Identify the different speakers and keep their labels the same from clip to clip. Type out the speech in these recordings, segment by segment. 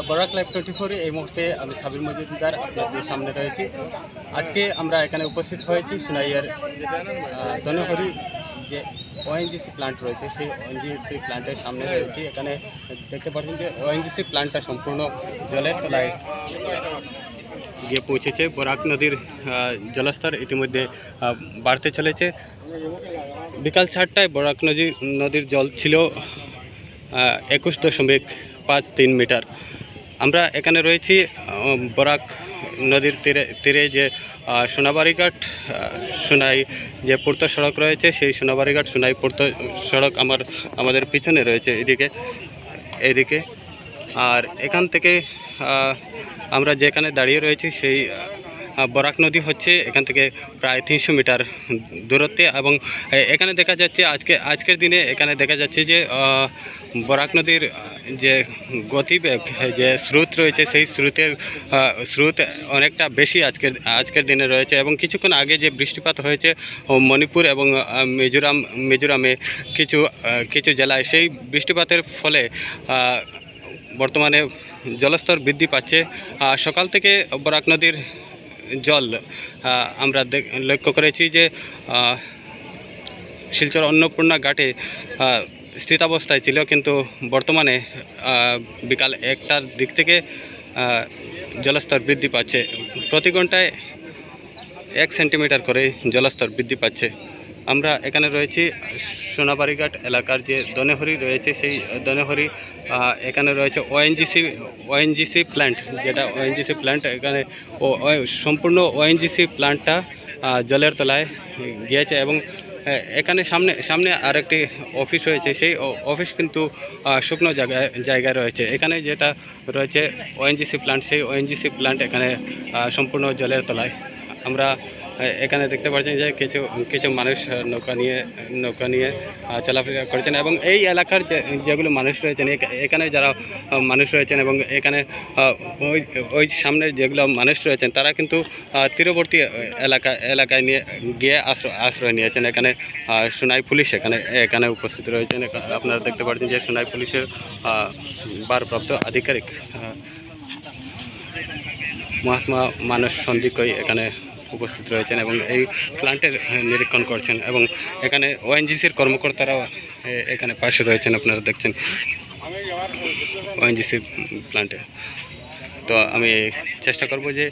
Speaker 1: The Barak live twenty ফোরে এই মুহূর্তে আমি সাবির মজুমদার আপনাদের সামনে রয়েছি। আজকে আমরা এখানে উপস্থিত হয়েছি সোনাইয়ার দনহরি যে ওএনজিসি প্ল্যান্ট রয়েছে, সেই ওএনজিসি প্ল্যান্টের সামনে রয়েছি। এখানে দেখতে পাচ্ছেন যে ওএনজিসি প্ল্যান্টটা সম্পূর্ণ জলের তলায় গিয়ে পৌঁছেছে। বরাক নদীর জলস্তর ইতিমধ্যে বাড়তে চলেছে। বিকাল চারটায় বরাক নদী, নদীর জল ছিল একুশ দশমিক পাঁচ তিন মিটার। আমরা এখানে রয়েছি বরাক নদীর তীরে তীরে যে সোনাবাড়িঘাট সোনাই যে পূর্ত সড়ক রয়েছে, সেই সোনাবাড়িঘাট, সোনাই পূর্ত সড়ক আমার, আমাদের পিছনে রয়েছে এদিকে এদিকে। আর এখান থেকে আমরা যেখানে দাঁড়িয়ে রয়েছি, সেই বরাক নদী হচ্ছে এখান থেকে প্রায় তিনশো মিটার দূরত্বে এবং এখানে দেখা যাচ্ছে আজকে, আজকের দিনে এখানে দেখা যাচ্ছে যে বরাক নদীর যে গতিবেগ যে স্রোত রয়েছে সেই স্রোতের স্রোত অনেকটা বেশি আজকের আজকের দিনে রয়েছে এবং কিছুক্ষণ আগে যে বৃষ্টিপাত হয়েছে মণিপুর এবং মিজোরাম, মিজোরামে কিছু কিছু জেলায় সেই বৃষ্টিপাতের ফলে বর্তমানে জলস্তর বৃদ্ধি পাচ্ছে। সকাল থেকে বরাক নদীর জল আমরা লক্ষ্য করেছি যে শিলচর অন্নপূর্ণা ঘাটে স্থিতাবস্থায় ছিল কিন্তু বর্তমানে বিকাল একটার দিক থেকে জলস্তর বৃদ্ধি পাচ্ছে। প্রতি ঘন্টায় এক সেন্টিমিটার করে জলস্তর বৃদ্ধি পাচ্ছে। আমরা এখানে রয়েছি, সোনাবাড়িঘাট এলাকার যে দনেহরি রয়েছে, সেই দনেহরি এখানে রয়েছে ওএনজিসি ওএনজিসি প্ল্যান্ট যেটা ওএনজিসি প্ল্যান্ট এখানে ও সম্পূর্ণ ওএনজিসি প্ল্যান্টটা জলের তলায় গিয়েছে এবং এখানে সামনে সামনে আরেকটি অফিস রয়েছে, সেই অফিস কিন্তু শুকনো জায়গায় জায়গায় রয়েছে। এখানে যেটা রয়েছে ওএনজিসি প্ল্যান্ট সেই ওএনজিসি প্ল্যান্ট এখানে সম্পূর্ণ জলের তলায়। আমরা এখানে দেখতে পাচ্ছেন যে কিছু কিছু মানুষ নৌকা নিয়ে নৌকা নিয়ে চলাফেরা করেছেন এবং এই এলাকার যেগুলো মানুষ রয়েছেন, এখ- এখানে যারা মানুষ রয়েছেন এবং এখানে ওই ওই সামনে যেগুলো মানুষ রয়েছেন, তারা কিন্তু তীরবর্তী এলাকা, এলাকায় নিয়ে গিয়ে আশ্রয় আশ্রয় নিয়েছেন। এখানে সোনাই পুলিশ এখানে এখানে উপস্থিত রয়েছেন। আপনারা দেখতে পাচ্ছেন যে সোনাই পুলিশের ভারপ্রাপ্ত আধিকারিক মহাত্মা মানস সন্দিকই এখানে উপস্থিত রয়েছেন এবং এই প্লান্টের নিরীক্ষণ করছেন এবং এখানে ওএনজিসির কর্মকর্তারাও এখানে পাশে রয়েছেন, আপনারা দেখছেন ওএনজিসির প্ল্যান্টে তো আমি চেষ্টা করব যে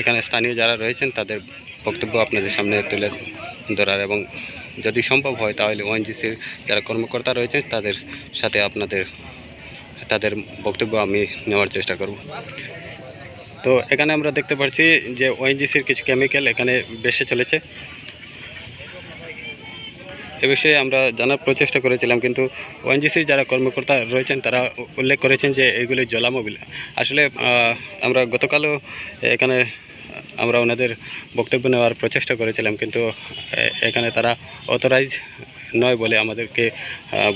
Speaker 1: এখানে স্থানীয় যারা রয়েছেন, তাদের বক্তব্য আপনাদের সামনে তুলে ধরার এবং যদি সম্ভব হয়, তাহলে ওএনজিসির যারা কর্মকর্তা রয়েছেন, তাদের সাথে আপনাদের, তাদের বক্তব্য আমি নেওয়ার চেষ্টা করব। তো এখানে আমরা দেখতে পাচ্ছি যে ওএনজিসির কিছু কেমিক্যাল এখানে বেসে চলেছে। এ বিষয়ে আমরা জানার প্রচেষ্টা করেছিলাম, কিন্তু ওএনজিসির যারা কর্মকর্তা রয়েছেন, তারা উল্লেখ করেছেন যে এগুলি জলামবিল। আসলে আমরা গতকালও এখানে আমরা ওনাদের বক্তব্য নেওয়ার প্রচেষ্টা করেছিলাম, কিন্তু এখানে তারা অথরাইজ নয় বলে আমাদেরকে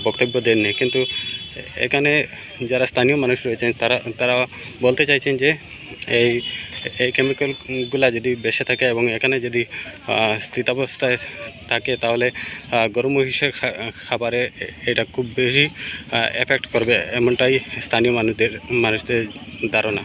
Speaker 1: বক্তব্য দেননি। কিন্তু এখানে যারা স্থানীয় মানুষ রয়েছেন, তারা তারা বলতে চাইছেন যে এই এই কেমিক্যালগুলা যদি বেসে থাকে এবং এখানে যদি স্থিতাবস্থায় থাকে, তাহলে গরু মহিষের খাবারে এটা খুব বেশি এফেক্ট করবে, এমনটাই স্থানীয় মানুষদের মানুষদের ধারণা।